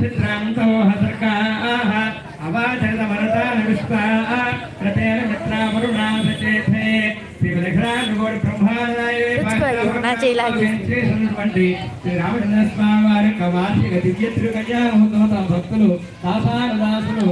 छिद्रान्तो हसर्काः अवाचरतमरतान विश्वाः प्रतेन मित्रावरुणा सचेथे శ్రీమదఘరానుగోడి బ్రహ్మానాయ నా చేయిలాగి. చేసినటువంటి శ్రీ రామచంద్ర స్వామి వారి యొక్క వార్షిక దివ్య తిరుకన్యామూర్తిలో తమ భక్తులు దాసాను దాసులు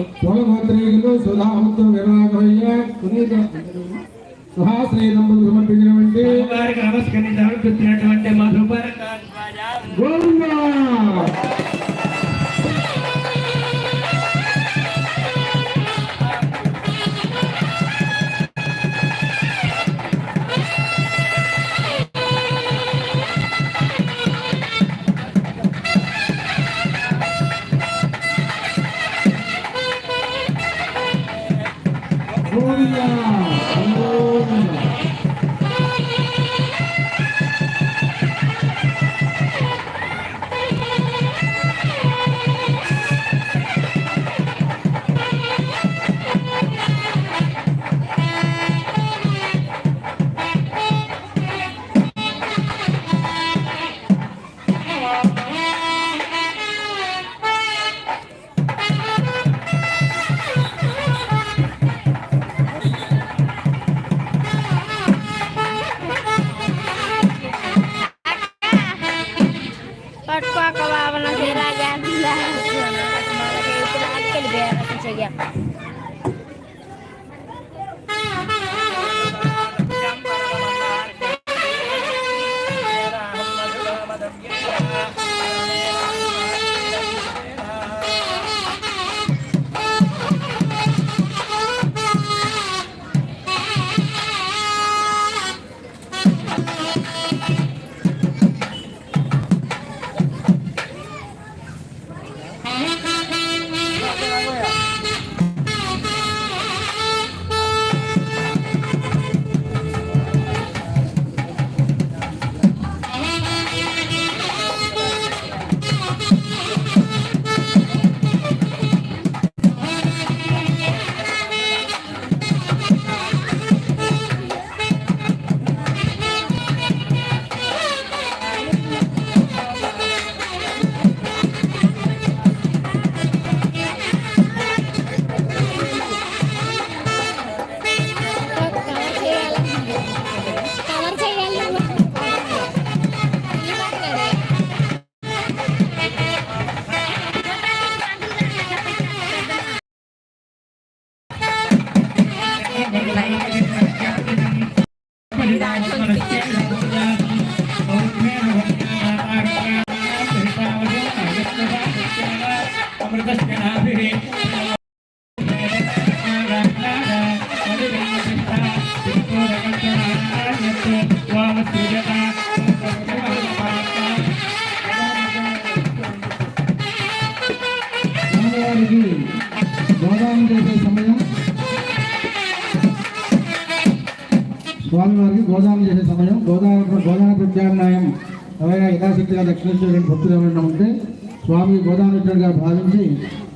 స్వామివారికి గోదానం చేసే సమయం గోదాన గోదాన ప్రత్యామ్నాయం. ఎవరైనా యథాశక్తిగా దక్షిణేశ్వరుడు భక్తులు ఎవరైనా ఉంటే స్వామి గోదానుగా భావించి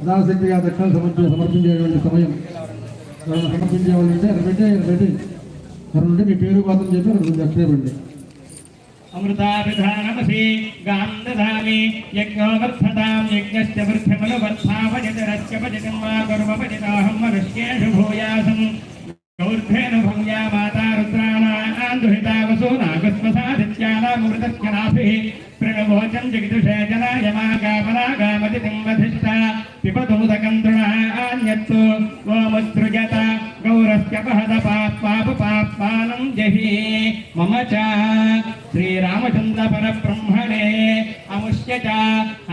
యథాశక్తిగా దక్షిణ సమర్పి సమర్పించేటువంటి సమయం. ఎవరైనా సమర్పించే వాళ్ళు ఉంటే పెట్టి అక్కడ పెట్టి. అక్కడ మీ పేరు మాత్రం చెప్పి అక్కడ దక్షిణ పెట్టి అమృతాభిధానమసి గాం దదామి యజ్ఞోవర్ధతాం యజ్ఞశ్చ వృద్ధమనువర్ధావజతరస్య భజతం మా గర్వపజితాహం మనుష్యేషు భూయాసం. कौर्थेन भंग्या माता रुद्राणां दुहिता वसो नागस्मसादित्यानामृतस्यनाभिः प्रणवोचं कामना कामतिं वधिष्ठा पिबतोदकं तृणान्यत्तु గౌరస్య జహి మమ చ శ్రీరామచంద్ర పరబ్రహ్మణే అముష్య చ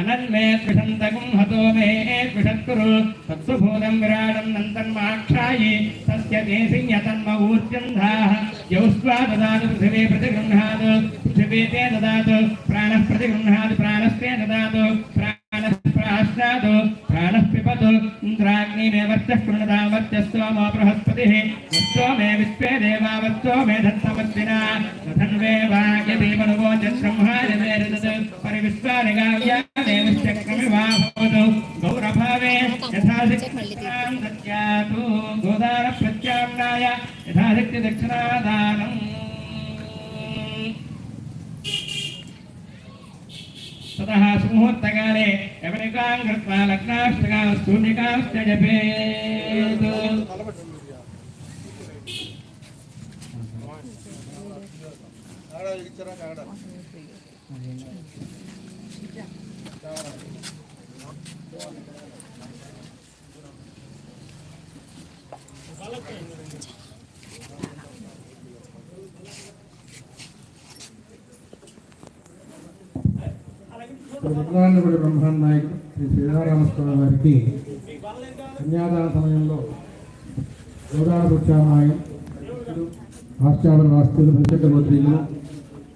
అనన్మే త్రిషంతకం హతో మే త్రిషత్కురు తత్సుభూతం విరాడం నంతన్మాక్షాయి తస్య దేశిన్య తన్మ ఊర్జంధాః యౌస్వా దదాతు పృథివీ ప్రతిగృహ్ణాత్ పృథివీ తే దదాతు ప్రాణః ప్రతిగృహ్ణాత్ ప్రాణస్తే దదాతు ప్రాణः आश्नादो प्राणः पिबतु इन्द्राग्निमेवर्त्यः कृणतामत्यस्तोमो बृहस्पतिः। वत्सो मे विश्वे देवा, वत्सो मे धत्तमस्विना धन्वे वाग्यदेवनुवोचब्रह्मादिवेरदत् परिविश्वानिगाव्यादेवश्चक्रमिवाभवतु गौरभावे यथाशक्तिं दद्यातु गोदारप्रत्याम्नाय यथाशक्तिदक्षिणादानम् ततः सुमुहूर्तकाले कमलिकां कृत्वा लग्नाष्टकां जपेत् Thank you. ఉగ్రాన్నగుడి బ్రహ్మాండ నాయకుడు శ్రీ శ్రీరామస్వామి వారికి కన్యాదాన సమయంలో గోదావరి సత్యానాయం రాష్ట్రాల రాష్ట్రులు ప్రత్యేక మంత్రులు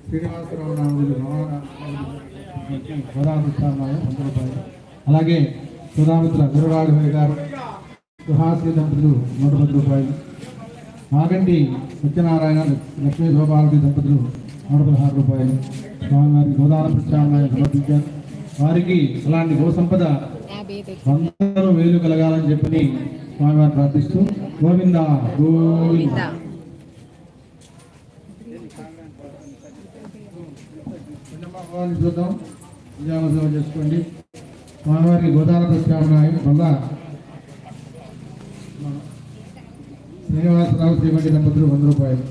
శ్రీనివాసరావు నాయుడు గోదావరి అలాగే సుధామిత్ర గురురాఘవయ్య గారు సుహాసి దంపతులు నూట పది రూపాయలు. మాగండి సత్యనారాయణ లక్ష్మీ గోపాలకి దంపతులు నూట పదహారు రూపాయలు. స్వామివారి గోదావరి ప్రత్యామ్నాయం సమర్పించారు. వారికి అలాంటి గో సంపద వందలు వేలు కలగాలని చెప్పని స్వామివారు ప్రార్థిస్తూ గోవింద గోవింద. చూద్దాం. విజయావసరం చేసుకోండి. స్వామివారికి గోదావరి ప్రత్యామ్నాయం వల్ల శ్రీనివాసరావు శ్రీమతి దంపతులు వంద రూపాయలు.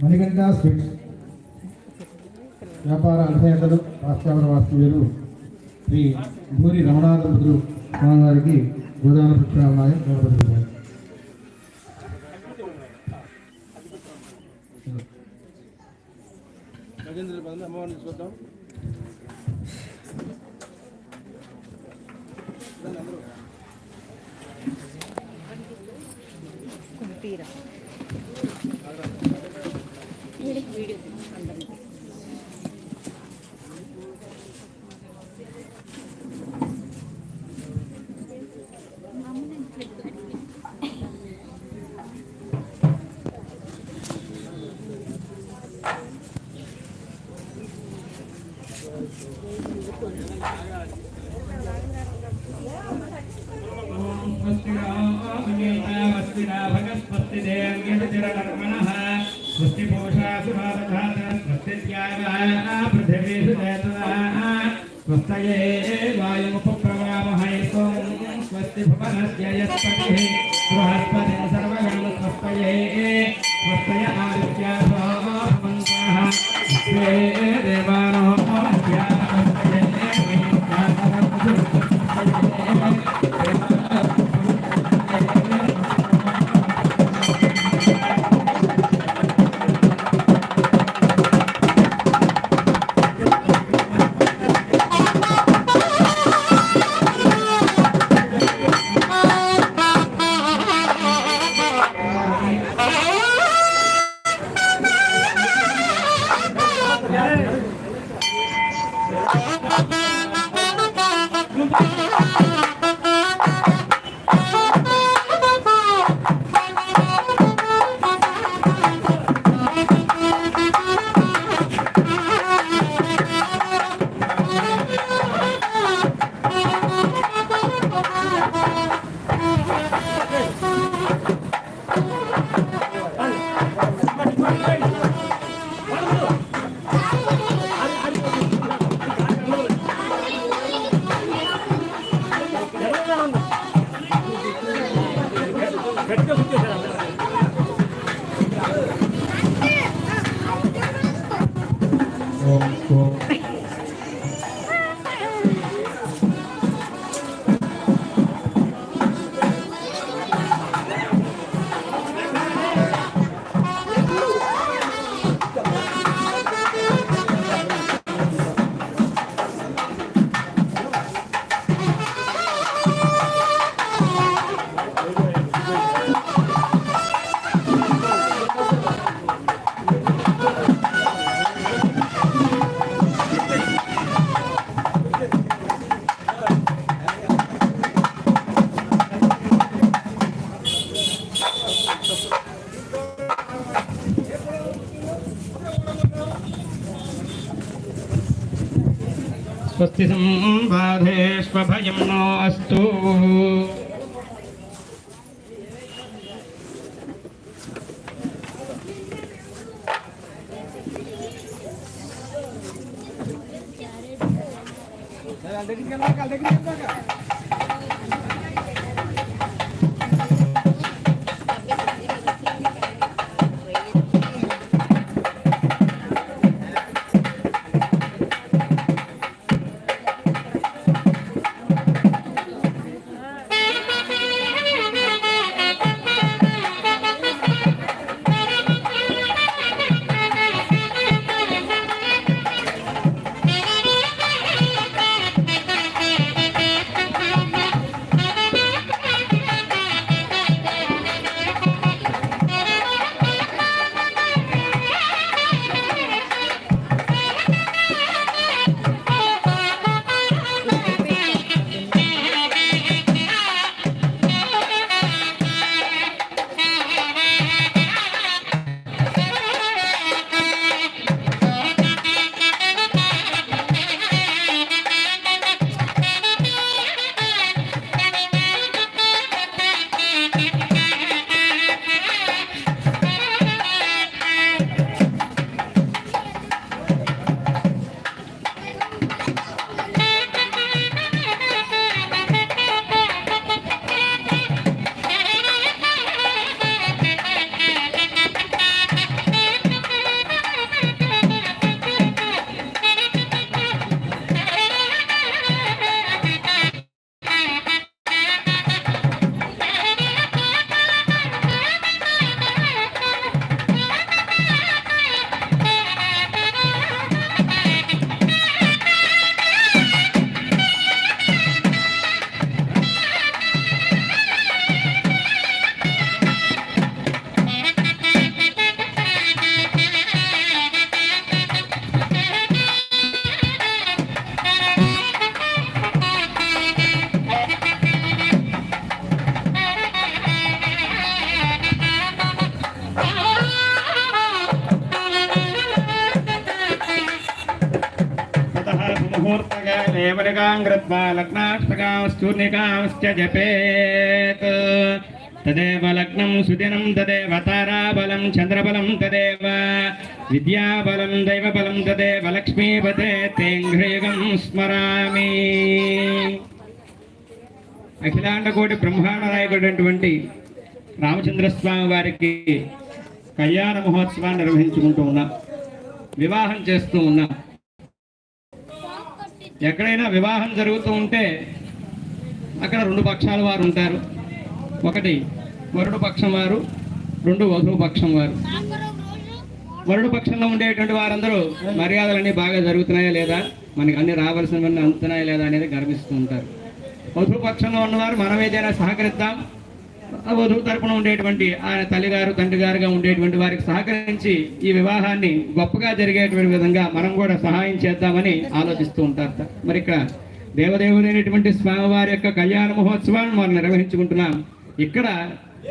మణిగంట స్వీట్స్ వ్యాపార అధినేతలు రాష్ట్రాల వాస్తవ్యులు శ్రీ భూరి రమణా దంపతులు స్వామివారికి గోదావరి ప్రత్యామ్నాయం చూద్దాం. తీరా వీడియో అందరికీ देवानो स्वस्ति संबाधेष्वभयं नो अस्तु सुमुहूर्तकाले वलिकां कृत्वा लग्नाष्टकांश्चूर्णिकांश्च जपेत् तदेव लग्नं सुदिनं तदेव ताराबलं चन्द्रबलं तदेव विद्याबलं दैवबलं तदेव लक्ष्मीपते तेङ्घ्रियुगं स्मरामि అఖిలాండ కోటి బ్రహ్మాండ నాయకుడైనటువంటి రామచంద్రస్వామి వారికి కళ్యాణ మహోత్సవాన్ని నిర్వహించుకుంటూ ఉన్నాం వివాహం చేస్తూ ఉన్నాం ఎక్కడైనా వివాహం జరుగుతూ ఉంటే అక్కడ రెండు పక్షాల వారు ఉంటారు. ఒకటి వరుడు పక్షం వారు రెండు వధువు పక్షం వారు. వరుడు పక్షంలో ఉండేటువంటి వారందరూ మర్యాదలన్నీ బాగా జరుగుతున్నాయా లేదా? మనకి అన్ని రావాల్సినవన్నీ అందుతున్నాయా లేదా అనేది గర్విస్తూ ఉంటారు. వధువు పక్షంలో ఉన్నవారు మనం ఏదైనా సహకరిద్దాం వధువు తరపున ఉండేటువంటి ఆయన తల్లిగారు తండ్రి గారుగా ఉండేటువంటి వారికి సహకరించి ఈ వివాహాన్ని గొప్పగా జరిగేటువంటి విధంగా మనం కూడా సహాయం చేద్దామని ఆలోచిస్తూ ఉంటారు మరి ఇక్కడ దేవదేవుడైనటువంటి స్వామివారి యొక్క కళ్యాణ మహోత్సవాన్ని మనం నిర్వహించుకుంటున్నాం. ఇక్కడ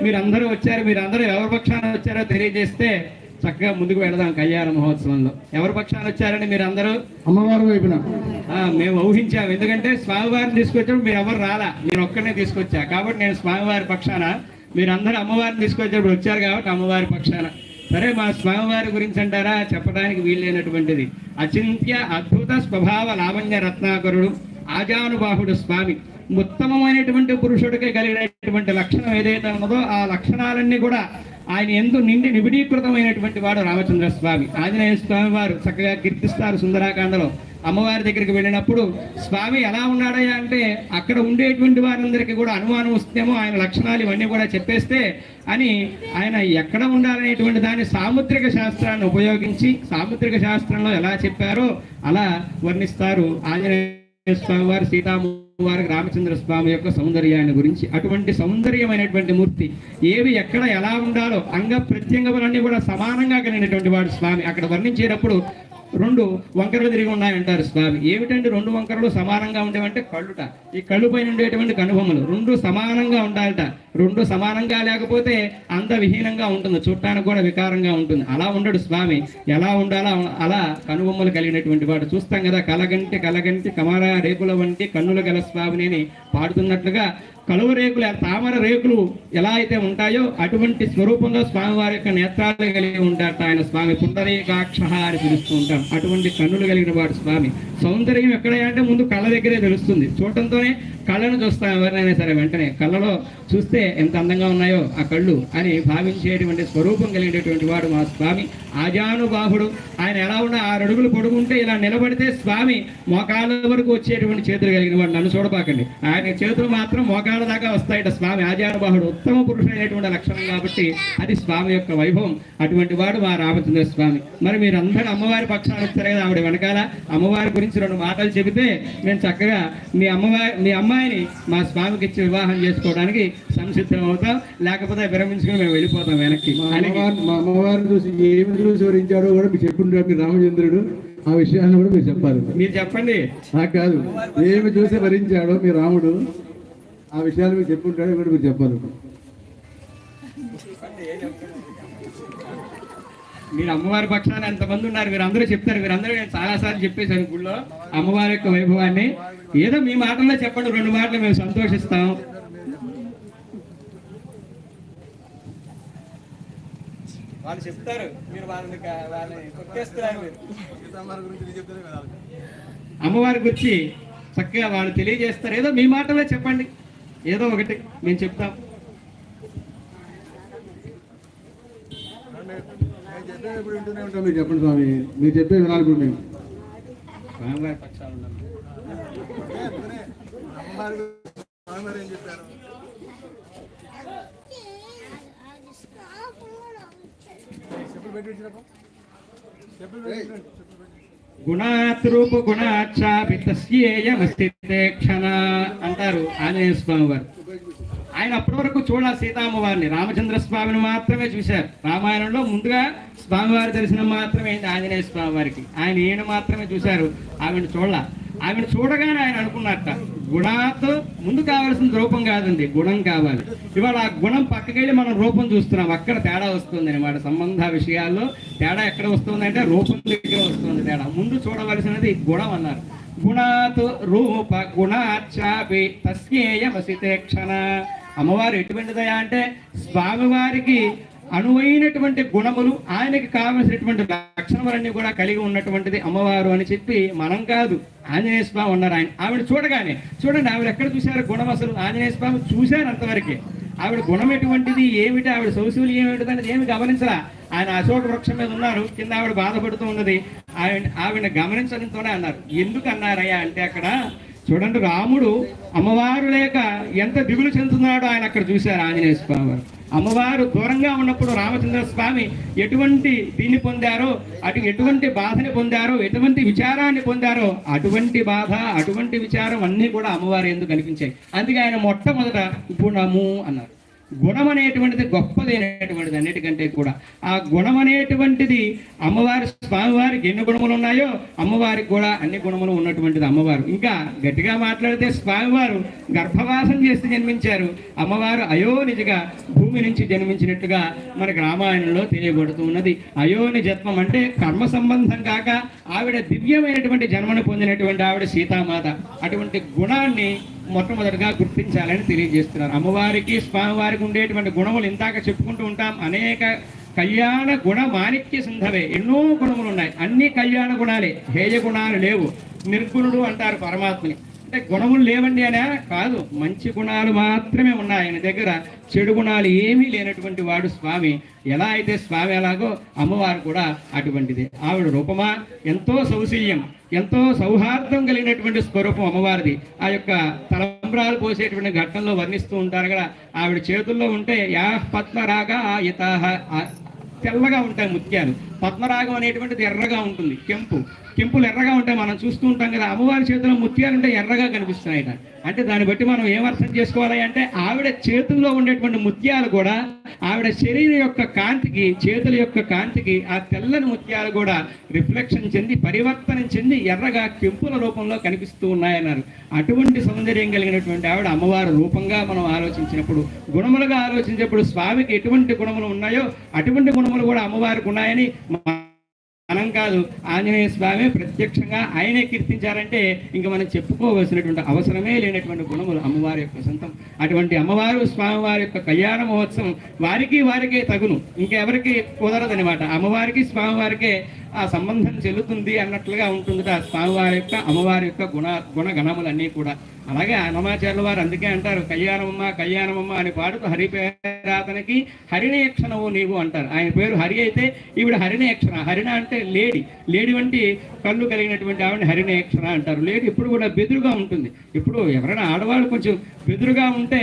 మీరందరూ వచ్చారు మీరందరూ ఎవరి పక్షాన వచ్చారో తెలియజేస్తే చక్కగా ముందుకు వెళదాం కళ్యాణ మహోత్సవంలో. ఎవరి పక్షాన వచ్చారని మీరందరూ? అమ్మవారి వైపున. ఆ, మేము ఊహించాము ఎందుకంటే స్వామివారిని తీసుకొచ్చినప్పుడు మీరు ఎవరు రాలా? నేను ఒక్కనే తీసుకొచ్చా? కాబట్టి నేను స్వామివారి పక్షాన మీరు అందరూ అమ్మవారిని తీసుకొచ్చినప్పుడు వచ్చారు కాబట్టి అమ్మవారి పక్షాన. సరే మా స్వామివారి గురించి అంటారా? చెప్పడానికి వీల్లేనటువంటిది. అచింత్య అద్భుత స్వభావ లావణ్య రత్నాకరుడు ఆజానుబాహుడు స్వామి. ఉత్తమమైనటువంటి పురుషుడికి కలిగినటువంటి లక్షణం ఏదైతే ఉన్నదో ఆ లక్షణాలన్నీ కూడా ఆయన ఎందు నిండి నిబిడీకృతమైనటువంటి వాడు రామచంద్ర స్వామి. ఆంజనేయ స్వామి వారు చక్కగా కీర్తిస్తారు సుందరాకాండలో. అమ్మవారి దగ్గరికి వెళ్ళినప్పుడు స్వామి ఎలా ఉన్నాడయ్యా? అంటే అక్కడ ఉండేటువంటి వారందరికీ కూడా అనుమానం వస్తేమో ఆయన లక్షణాలు ఇవన్నీ కూడా చెప్పేస్తే అని ఆయన ఎక్కడ ఉండాలనేటువంటి దాన్ని సాముద్రిక శాస్త్రాన్ని ఉపయోగించి సాముద్రిక శాస్త్రంలో ఎలా చెప్పారో అలా వర్ణిస్తారు ఆంజనేయ స్వామి వారు సీతాము వారికి రామచంద్ర స్వామి యొక్క సౌందర్యాన్ని గురించి అటువంటి సౌందర్యమైనటువంటి మూర్తి ఏవి ఎక్కడ ఎలా ఉండాలో అంగ ప్రత్యంగములన్నీ కూడా సమానంగా కలిగినటువంటి వాడు స్వామి. అక్కడ వర్ణించేటప్పుడు రెండు వంకరలు తిరిగి ఉన్నాయంటారు స్వామి. ఏమిటంటే రెండు వంకరలు సమానంగా ఉండేవంటే కళ్ళుట. ఈ కళ్ళు పైన ఉండేటువంటి కనుబొమ్మలు రెండు సమానంగా ఉండాలట. రెండు సమానంగా లేకపోతే అంత విహీనంగా ఉంటుంది. చూడటానికి కూడా వికారంగా ఉంటుంది. అలా ఉండడు స్వామి. ఎలా ఉండాలా అలా కనుబొమ్మలు కలిగినటువంటి వాడు. చూస్తాం కదా కలగంటి కలగంటి కమర రేకుల వంటి కన్నుల గల స్వామిని పాడుతున్నట్లుగా కలువ రేకులు తామర రేకులు ఎలా అయితే ఉంటాయో అటువంటి స్వరూపంలో స్వామివారి యొక్క నేత్రాలు కలిగి ఉంటారట. ఆయన స్వామి పుండరీకాక్ష అని పిలుస్తూ ఉంటాం అటువంటి కన్నులు కలిగిన వాడు స్వామి. సౌందర్యం ఎక్కడ అంటే ముందు కళ్ళ దగ్గరే తెలుస్తుంది. చూడటంతోనే కళ్ళను చూస్తాం ఎవరినైనా సరే వెంటనే. కళ్ళలో చూస్తే ఎంత అందంగా ఉన్నాయో ఆ కళ్ళు అని భావించేటువంటి స్వరూపం కలిగినటువంటి వాడు మా స్వామి. ఆజానుబాహుడు. ఆయన ఎలా ఉన్న ఆరు అడుగులు పొడుగుంటే ఇలా నిలబడితే స్వామి మోకాళ్ళ వరకు వచ్చేటువంటి చేతులు కలిగిన వాడు. నన్ను చూడపాకండి ఆయన చేతులు మాత్రం మోకాళ్ళ దాకా వస్తాయట స్వామి. ఆజానుబాహుడు ఉత్తమ పురుషుడైనటువంటి లక్షణం కాబట్టి అది స్వామి యొక్క వైభవం. అటువంటి వాడు మా రామచంద్ర స్వామి. మరి మీరు అందరూ అమ్మవారి పక్షాన వచ్చారు కదా ఆవిడ వెనకాల. అమ్మవారి గురించి రెండు మాటలు చెబితే మేము చక్కగా మీ అమ్మవారి మీ అమ్మ అమ్మాయిని మా స్వామికి ఇచ్చి వివాహం చేసుకోవడానికి సంసిద్ధం అవుతాం. లేకపోతే విరమించుకుని మేము వెళ్ళిపోతాం వెనక్కి. మా అమ్మవారిని చూసి ఏమి చూసి వరించాడో కూడా మీకు చెప్పుంటారు మీ రామచంద్రుడు. ఆ విషయాన్ని కూడా మీరు చెప్పాలి. మీరు చెప్పండి. నాకు కాదు. ఏమి చూసి వరించాడో మీ రాముడు ఆ విషయాలు మీకు చెప్పుంటాడో కూడా మీరు చెప్పాలి. మీరు అమ్మవారి పక్షాన ఎంతమంది ఉన్నారు? మీరు అందరూ చెప్తారు. మీరందరూ నేను చాలాసార్లు చెప్పేశాను గుళ్ళో. అమ్మవారి యొక్క వైభవాన్ని ఏదో మీ మాటల్లో చెప్పండి రెండు మాటలు మేము సంతోషిస్తాం. వాళ్ళు చెప్తారు మీరు వాళ్ళని. అమ్మవారి గురించి చక్కగా వాళ్ళు తెలియజేస్తారు. ఏదో మీ మాటల్లో చెప్పండి. ఏదో ఒకటి మేము చెప్తాం. మీరు చెప్పండి స్వామి. మీరు చెప్పే వినాలి మేము. స్వామివారి పక్షాలు గుణాచాపి తస్యేయమస్థితే క్షణ అంటారు ఆంజనేయ స్వామి వారు. ఆయన అప్పటి వరకు చూడ సీతామ్మవారిని. రామచంద్ర స్వామిని మాత్రమే చూశారు. రామాయణంలో ముందుగా స్వామివారి దర్శనం మాత్రమే అయింది ఆంజనేయ స్వామి వారికి ఆయన ఈయన మాత్రమే చూశారు. ఆవిడ చూడాల. ఆవిడ చూడగానే ఆయన అనుకున్నట్ట గుణాతో ముందు కావాల్సిన రూపం కాదండి గుణం కావాలి. ఇవాళ ఆ గుణం పక్కకెళ్ళి మనం రూపం చూస్తున్నాం అక్కడ తేడా వస్తుంది అనమాట సంబంధ విషయాల్లో తేడా ఎక్కడ వస్తుంది అంటే రూపం దగ్గర వస్తుంది తేడా. ముందు చూడవలసినది గుణం అన్నారు. గుణాత్ రూప గుణాచాపి తస్యేయమసితే క్షణ. అమ్మవారు ఎటువంటిదయా అంటే స్వామివారికి అనువైనటువంటి గుణములు ఆయనకి కావలసినటువంటి లక్షణములన్నీ కూడా కలిగి ఉన్నటువంటిది అమ్మవారు అని చెప్పి మనం కాదు. ఆంజనేయ స్వామి ఉన్నారు ఆయన. ఆవిడ చూడగానే చూడండి ఆవిడ ఎక్కడ చూశారు గుణం అసలు? ఆంజనేయ స్వామి చూశారు అంతవరకే. ఆవిడ గుణం ఎటువంటిది ఏమిటి ఆవిడ సౌశీల్యం ఏమిటి అనేది ఏమి గమనించరా ఆయన అశోక వృక్షం మీద ఉన్నారు కింద ఆవిడ బాధపడుతూ ఉన్నది. ఆవిడ ఆవిడ గమనించడంతోనే అన్నారు. ఎందుకు అన్నారయ్యా అంటే అక్కడ చూడండి రాముడు అమ్మవారు లేక ఎంత దిగులు చెందుతున్నాడో ఆయన అక్కడ చూశారు ఆంజనేయ స్వామి వారు. అమ్మవారు దూరంగా ఉన్నప్పుడు రామచంద్ర స్వామి ఎటువంటి దీన్ని పొందారో అటు ఎటువంటి బాధని పొందారో ఎటువంటి విచారాన్ని పొందారో అటువంటి బాధ అటువంటి విచారం అన్నీ కూడా అమ్మవారు ఎందుకు కనిపించాయి. అందుకే ఆయన మొట్టమొదట గుణము అన్నారు. గుణం అనేటువంటిది గొప్పదైనటువంటిది అన్నిటికంటే కూడా. ఆ గుణం అనేటువంటిది అమ్మవారి స్వామివారికి ఎన్ని గుణములు ఉన్నాయో అమ్మవారికి కూడా అన్ని గుణములు ఉన్నటువంటిది అమ్మవారు. ఇంకా గట్టిగా మాట్లాడితే స్వామివారు గర్భవాసం చేసి జన్మించారు. అమ్మవారు అయోనిజగా భూమి నుంచి జన్మించినట్టుగా మనకి రామాయణంలో తెలియబడుతూ ఉన్నది. అయోని జన్మం అంటే కర్మ సంబంధం కాక ఆవిడ దివ్యమైనటువంటి జన్మను పొందినటువంటి ఆవిడ సీతామాత. అటువంటి గుణాన్ని మొట్టమొదటిగా గుర్తించాలని తెలియజేస్తున్నారు. అమ్మవారికి స్వామివారికి ఉండేటువంటి గుణములు ఇందాక చెప్పుకుంటూ ఉంటాం. అనేక కళ్యాణ గుణ మాణిక్య సింధవే. ఎన్నో గుణములు ఉన్నాయి. అన్ని కళ్యాణ గుణాలే. హేయ గుణాలు లేవు. నిర్గుణుడు అంటారు పరమాత్మని. అంటే గుణములు లేవండి అనే కాదు. మంచి గుణాలు మాత్రమే ఉన్నాయి ఆయన దగ్గర. చెడు గుణాలు ఏమీ లేనటువంటి వాడు స్వామి. ఎలా అయితే స్వామి ఎలాగో అమ్మవారు కూడా అటువంటిది. ఆవిడ రూపమా? ఎంతో సౌశల్యం. ఎంతో సౌహార్దం కలిగినటువంటి స్వరూపం అమ్మవారిది. ఆ యొక్క తలంబ్రాలు పోసేటువంటి ఘట్టంలో వర్ణిస్తూ ఉంటారు కదా ఆవిడ చేతుల్లో ఉంటే యా పద్మరాగా ఇతాహ తెల్లగా ఉంటాయి ముత్యాలు. పద్మరాగం అనేటువంటిది ఎర్రగా ఉంటుంది కెంపు. కెంపులు ఎర్రగా ఉంటాయి మనం చూస్తూ ఉంటాం కదా అమ్మవారి చేతిలో ముత్యాలు ఉంటే ఎర్రగా కనిపిస్తున్నాయట అంటే. దాన్ని బట్టి మనం ఏం అర్థం చేసుకోవాలి అంటే ఆవిడ చేతుల్లో ఉండేటువంటి ముత్యాలు కూడా ఆవిడ శరీరం యొక్క కాంతికి చేతుల యొక్క కాంతికి ఆ తెల్లని ముత్యాలు కూడా రిఫ్లెక్షన్ చెంది పరివర్తనం చెంది ఎర్రగా కెంపుల రూపంలో కనిపిస్తూ ఉన్నాయన్నారు. అటువంటి సౌందర్యం కలిగినటువంటి ఆవిడ అమ్మవారి రూపంగా మనం ఆలోచించినప్పుడు గుణములుగా ఆలోచించినప్పుడు స్వామికి ఎటువంటి గుణములు ఉన్నాయో అటువంటి గుణములు కూడా అమ్మవారికి ఉన్నాయని మనం కాదు ఆంజనేయ స్వామి ప్రత్యక్షంగా ఆయనే కీర్తించారంటే ఇంకా మనం చెప్పుకోవలసినటువంటి అవసరమే లేనటువంటి గుణములు అమ్మవారి యొక్క సొంతం. అటువంటి అమ్మవారు స్వామివారి యొక్క కళ్యాణ మహోత్సవం వారికి వారికే తగును. ఇంకెవరికి కుదరదనమాట అమ్మవారికి స్వామివారికే ఆ సంబంధం చెల్లుతుంది అన్నట్లుగా ఉంటుంది ఆ స్వామివారి యొక్క అమ్మవారి యొక్క గుణ గుణగణములన్నీ కూడా. అలాగే అనమాచార్యుల వారు అందుకే అంటారు కళ్యాణమమ్మ కళ్యాణమమ్మ అని పాడుతూ హరి పేరాతనికి హరిణేక్షణవు నీవు అంటారు. ఆయన పేరు హరి అయితే ఈవిడ హరిణేక్షణ హరిణ అంటే లేడి. లేడి వంటి కళ్ళు కలిగినటువంటి ఆవిడ హరిణేక్షణ అంటారు. లేడి ఇప్పుడు కూడా బెదురుగా ఉంటుంది. ఇప్పుడు ఎవరైనా ఆడవాళ్ళు కొంచెం బెదురుగా ఉంటే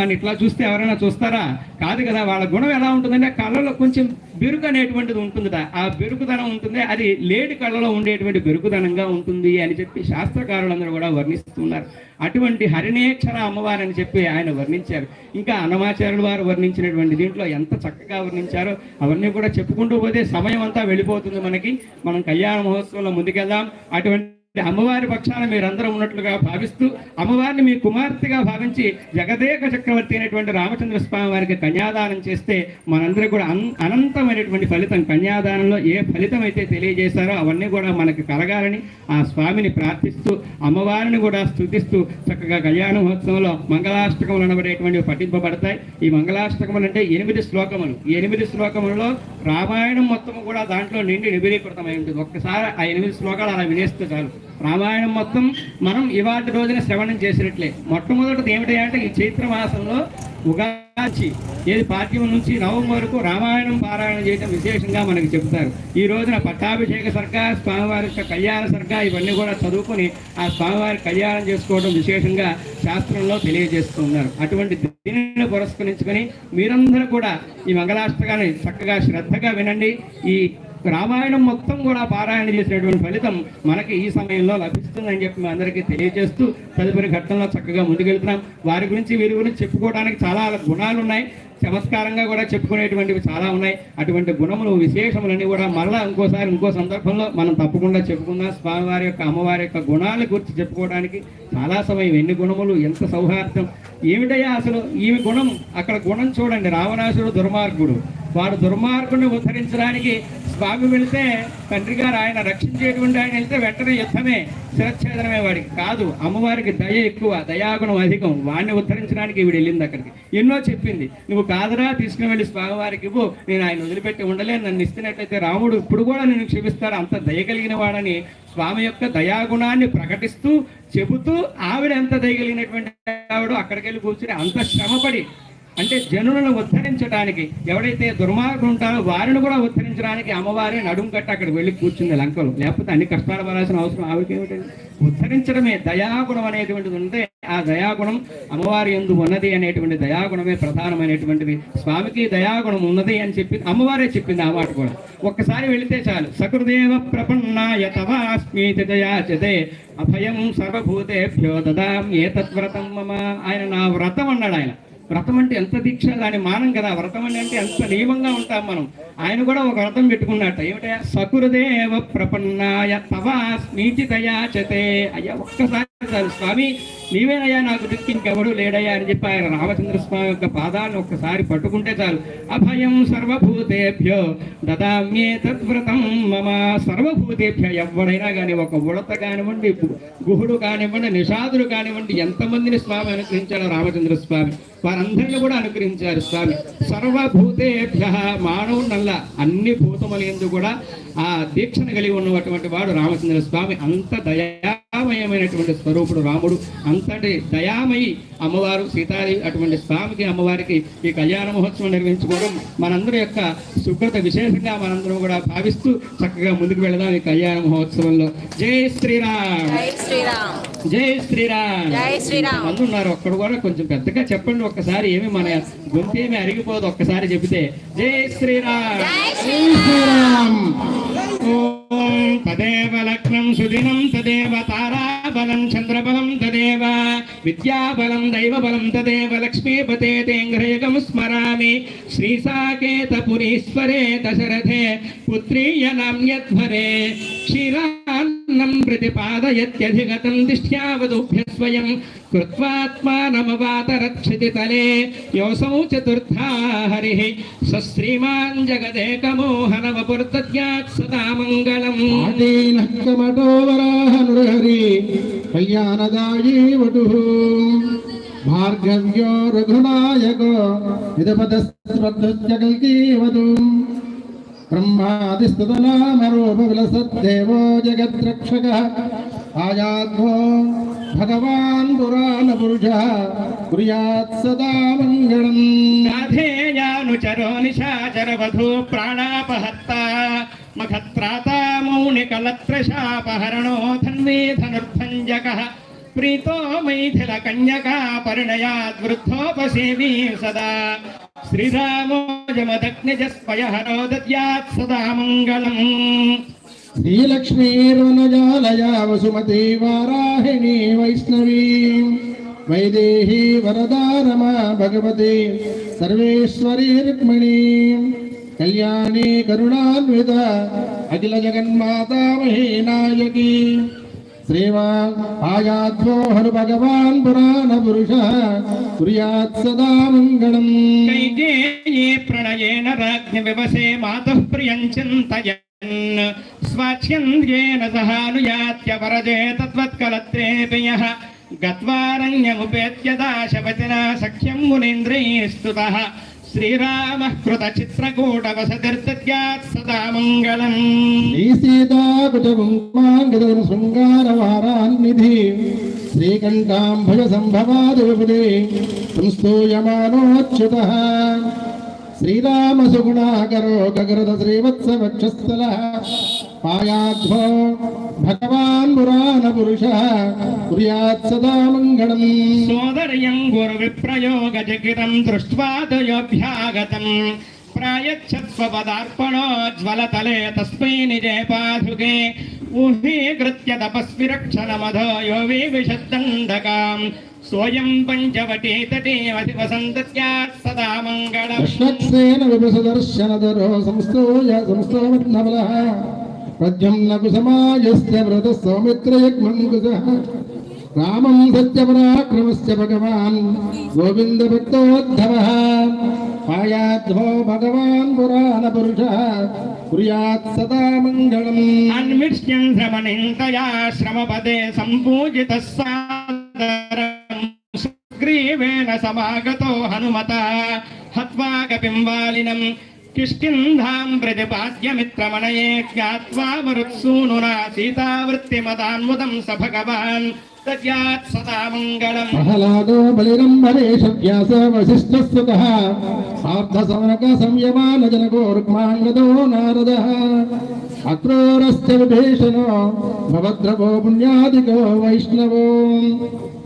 అని ఇట్లా చూస్తే ఎవరైనా చూస్తారా? కాదు కదా వాళ్ళ గుణం ఎలా ఉంటుందంటే కళ్ళలో కొంచెం బెరుకు అనేటువంటిది ఉంటుందిట. ఆ బెరుకుదనం ఉంటుంది. అది లేడి కళ్ళలో ఉండేటువంటి బెరుకుదనంగా ఉంటుంది అని చెప్పి శాస్త్రకారులందరూ కూడా వర్ణిస్తున్నారు. అటువంటి హరిణేక్షర అమ్మవారు అని చెప్పి ఆయన వర్ణించారు. ఇంకా అన్నమాచార్యుల వారు వర్ణించినటువంటి దీంట్లో ఎంత చక్కగా వర్ణించారో అవన్నీ కూడా చెప్పుకుంటూ పోతే సమయం అంతా వెళ్ళిపోతుంది మనకి. మనం కళ్యాణ మహోత్సవంలో ముందుకెళ్దాం. అటువంటి అమ్మవారి పక్షాన మీరందరూ ఉన్నట్లుగా భావిస్తూ అమ్మవారిని మీ కుమార్తెగా భావించి జగదేక చక్రవర్తి అయినటువంటి రామచంద్ర స్వామి వారికి కన్యాదానం చేస్తే మనందరూ కూడా అన్- అనంతమైనటువంటి ఫలితం కన్యాదానంలో ఏ ఫలితం అయితే తెలియజేశారో అవన్నీ కూడా మనకి కలగాలని ఆ స్వామిని ప్రార్థిస్తూ అమ్మవారిని కూడా స్థుతిస్తూ చక్కగా కళ్యాణ మహోత్సవంలో మంగళాష్టకములు అనబడేటువంటివి పఠింపబడతాయి. ఈ మంగళాష్టకములు అంటే ఎనిమిది శ్లోకములు. ఈ ఎనిమిది శ్లోకములలో రామాయణం మొత్తం కూడా దాంట్లో నిండి నిబిడీకృతమై ఉంటుంది. ఒక్కసారి ఆ ఎనిమిది శ్లోకాలు అలా వినేస్తే చాలు. రామాయణం మొత్తం మనం ఇవాటి రోజున శ్రవణం చేసినట్లే. మొట్టమొదటిది ఏమిటంటే ఈ చైత్ర మాసంలో ఏది పాఠ్యం నుంచి నవం వరకు రామాయణం పారాయణం చేయడం విశేషంగా మనకి చెబుతారు. ఈ రోజున పట్టాభిషేక సర్గా స్వామివారి యొక్క కళ్యాణ సర్గా ఇవన్నీ కూడా చదువుకొని ఆ స్వామివారి కళ్యాణం చేసుకోవడం విశేషంగా శాస్త్రంలో తెలియజేస్తున్నారు అటువంటి దీనిని పురస్కరించుకొని మీరందరూ కూడా ఈ మంగళాష్టకాన్ని చక్కగా శ్రద్ధగా వినండి. ఈ రామాయణం మొత్తం కూడా పారాయణ చేసినటువంటి ఫలితం మనకి ఈ సమయంలో లభిస్తుందని చెప్పి మీ అందరికీ తెలియజేస్తూ తదుపరి ఘట్టంలో చక్కగా ముందుకెళ్తున్నాం. వారి గురించి వీరి గురించి చెప్పుకోవడానికి చాలా గుణాలు ఉన్నాయి చమత్కారంగా కూడా చెప్పుకునేటువంటివి చాలా ఉన్నాయి. అటువంటి గుణములు విశేషములన్నీ కూడా మరలా ఇంకోసారి ఇంకో సందర్భంలో మనం తప్పకుండా చెప్పుకుందాం. స్వామివారి యొక్క అమ్మవారి యొక్క గుణాల గురించి చెప్పుకోవడానికి చాలా సమయం ఎన్ని గుణములు ఎంత సౌహార్దం. ఏమిటయ్యా అసలు ఈమె గుణం? అక్కడ గుణం చూడండి రావణాసుడు దుర్మార్గుడు. వాడు దుర్మార్గుడిని ఉద్ధరించడానికి స్వామి వెళితే తండ్రి గారు ఆయన రక్షించేటువంటి ఆయన వెళ్తే వెంటనే యుద్ధమే శిరచ్ఛేదనమే వాడికి కాదు. అమ్మవారికి దయ ఎక్కువ దయాగుణం అధికం. వాడిని ఉద్ధరించడానికి ఈవిడ వెళ్ళింది అక్కడికి. ఎన్నో చెప్పింది. నువ్వు కాదరా తీసుకుని వెళ్ళి స్వామివారికి ఇవ్వు. నేను ఆయన వదిలిపెట్టి ఉండలేను. నన్ను ఇస్తున్నట్లయితే రాముడు ఇప్పుడు కూడా నేను క్షమిస్తాడు. అంత దయ కలిగిన వాడని స్వామి యొక్క దయాగుణాన్ని ప్రకటిస్తూ చెబుతూ ఆవిడ ఎంత దయగలిగినటువంటి ఆవిడ అక్కడికి వెళ్ళి కూర్చుని అంత శ్రమపడి అంటే జనులను ఉద్ధరించడానికి ఎవడైతే దుర్మార్గులు ఉంటారో వారిని కూడా ఉద్ధరించడానికి అమ్మవారి నడుం కట్టి అక్కడ వెళ్ళి కూర్చుంది లంకలు. లేకపోతే అన్ని కష్టాలు పడాల్సిన అవసరం ఆవిడకి ఏమిటండి ఉద్ధరించడమే దయాగుణం అనేటువంటిది ఉంటే ఆ దయాగుణం అమ్మవారి ఎందు ఉన్నది అనేటువంటి దయాగుణమే ప్రధానమైనటువంటిది. స్వామికి దయాగుణం ఉన్నది అని చెప్పి అమ్మవారే చెప్పింది ఆ మాట కూడా. ఒక్కసారి వెళితే చాలు. సకృదేవ ప్రపన్నాయ తవాస్మీతి దయాచతే అభయం సర్వభూతేభ్యో దదాం ఏతద్వ్రతం మమ. ఆయన నా వ్రతం అన్నాడు ఆయన. వ్రతం అంటే ఎంత దీక్ష? దాని మానం కదా. వ్రతం అని అంటే ఎంత నియమంగా ఉంటాం మనం. ఆయన కూడా ఒక వ్రతం పెట్టుకున్నట్ట. ఏమిటయా సకురుదేవ ప్రపన్నాయ తవాస్మీతి దయాచతే అయ్యా ఒక్కసారి స్వామి నీవేనయ్యా నాకు దిక్కు ఇంకెవడు లేడయ్యా అని చెప్పి ఆయన రామచంద్ర స్వామి యొక్క పాదాలను ఒక్కసారి పట్టుకుంటే చాలు. అభయం సర్వభూతేభ్యో దదామ్యే తద్వ్రతం మమ. సర్వభూతేభ్య ఎవడైనా కానీ ఒక ఉడత కానివ్వండి గుహుడు కానివ్వండి నిషాదుడు కానివ్వండి ఎంతమందిని స్వామి అనుగ్రహించాడు రామచంద్ర స్వామి. వారందరిని కూడా అనుగ్రహించారు స్వామి. సర్వభూతేభ్య మానవునల్ల అన్ని భూతములందు కూడా ఆ దీక్షను కలిగి ఉన్నటువంటి వాడు రామచంద్ర స్వామి. అంత దయామయమైనటువంటి స్వరూపుడు రాముడు అంతటి దయామయి అమ్మవారు సీతాదేవి అటువంటి స్వామికి అమ్మవారికి ఈ కళ్యాణ మహోత్సవం నిర్వహించుకోవడం మనందరి యొక్క సుకృత విశేషంగా మనందరం కూడా భావిస్తూ చక్కగా ముందుకు వెళదాం ఈ కళ్యాణ మహోత్సవంలో. జై శ్రీరామ్! జై శ్రీరామ్! జై శ్రీరామ్! జై శ్రీరామ్. మంది ఉన్నారు ఒక్కడు కూడా కొంచెం పెద్దగా చెప్పండి ఒక్కసారి ఏమి మన గొంతు ఏమి అరిగిపోదు ఒక్కసారి చెబితే. జై శ్రీరామ్! జై శ్రీరామ్! ఓం తదేవ లగ్నం సుదినం తదేవ తారాబలం చంద్రబలం తదేవ విద్యాబలం దైవబలం తదేవ లక్ష్మీపతే తేంగ్రయగం స్మరామి శ్రీసాకేతపురీశ్వరే దశరథే పుత్రీయ నామ్యధ్వరే క్షీరాన్నం ప్రతిపాదయత్యధిగతం తిష్ఠ్యావదుభ్య స్వయం కృత్వాత్మానమవాత రక్షతి తలే యోసౌ చతుర్థా హరి సశ్రీమాన్ జగదేకమోహన వపుర్తజ్ఞాత్ సదా కళ్యాణదాయీ వటు భార్గవ్యో రఘునాయకో విదపదస్మృత్య కల్కీవతు బ్రహ్మాదిస్తదనామరూపవిలసద్దేవో జగద్రక్షక ఆయాత్మో భగవాన్ పురాణపురుష కుర్యాత్ సదా మంగళం రాధేయానుచరో నిశాచరవధూ ప్రాణాపహర్తా మఖత్రాతా మౌనికలత్రశాపహరణో ధన్వే ధనుర్భంజకः ప్రీతో మైథిల కన్యకా పరిణయాద్వృద్ధోపసేవీ సదా శ్రీరామో జమదగ్నిజస్పయహరో దద్యాత్ సదా మంగళం శ్రీలక్ష్మీర్వనజాలయా వసుమతి వారాహిణి వైష్ణవీ వైదేహీ వరదారమా భగవతి సర్వేశ్వరీ రుక్మిణీ కళ్యాణి కరుణాన్విత అఖిల జగన్మాతా మహీనాయకి శ్రీమాన్ ఆయాత్మో హను భగవాన్ పురాణ పురుష కుర్యాత్ సదా మంగళం కైకేయీ ప్రణయేన రాజ్ఞ వివసే మాతః ప్రియం చింతయ స్వాచ్ఛంద్యేన సహానుయాత్య వరజే తత్వత్కలత్రే ప్రియః గత్వారణ్యముపేత్య దాశపతినా సఖ్యం మునీంద్రైస్తుతః శ్రీరామః కృతచిత్రకూటవసతిర్తత్యాత్ మంగళం శ్రీ సీతాకుటుంబాంగదం శృంగారవారాన్నిధి శ్రీకంఠాంభయ సంభవాదిపదే సంస్తూయమానోచ్యుత. శ్రీరామ సుగుణాకరో గగరద శ్రీవత్సవక్షస్థల పాయాధ్వో భగవాన్ పురాణ పురుష. కుర్యాత్ సదా మంగళం. సోదర్యం గురు విప్రయోగ జగితం దృష్ట్వా నిజే పాధుకే ఊహీకృత్య తపస్విరక్షణమధో యో విశద్దండకాం సోయం పంచవటీ తటే వసంతత్యాత్ సదా మంగళం అశ్వక్సేన విభుసదర్శనధరో సంస్థూయ సంస్థోమత్నబల ప్రద్యుమ్న కుసమాయస్య వ్రత సౌమిత్రయగ్మం కుశ రామం సత్యపరాక్రమస్య భగవాన్ గోవింద భక్తోద్ధవ భగవాన్ పురాణ పురుష కుర్యాత్ సదా మంగళం అన్విష్యం శ్రమణింతయా శ్రమపదే సంపూజిత సుగ్రీవేణ సమాగతో హనుమత హత్వా కపింబాలినం కిష్కింధాం ప్రతిపాద్యమిత్రమణయే జ్ఞాత్వా మరుత్సూనునా సీతావృత్తిమదాన్ముదం స భగవాన్ ప్రహ్లాదో బలిరంబరేష వ్యాస వశిష్ఠస్తుత సార్థ సమనక సంయమాన జనకో రుక్మాంగదో నారద. అక్రూరశ్చ విభీషణో భవద్రవో పుణ్యాదికో వైష్ణవో.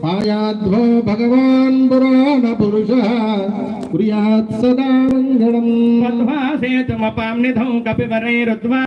పాయాధ్వో భగవాన్ పురాణ పురుష. కుర్యాత్ సదా మంగళం పద్మాసేతుమపాం నిధౌ కపివరైరుద్వా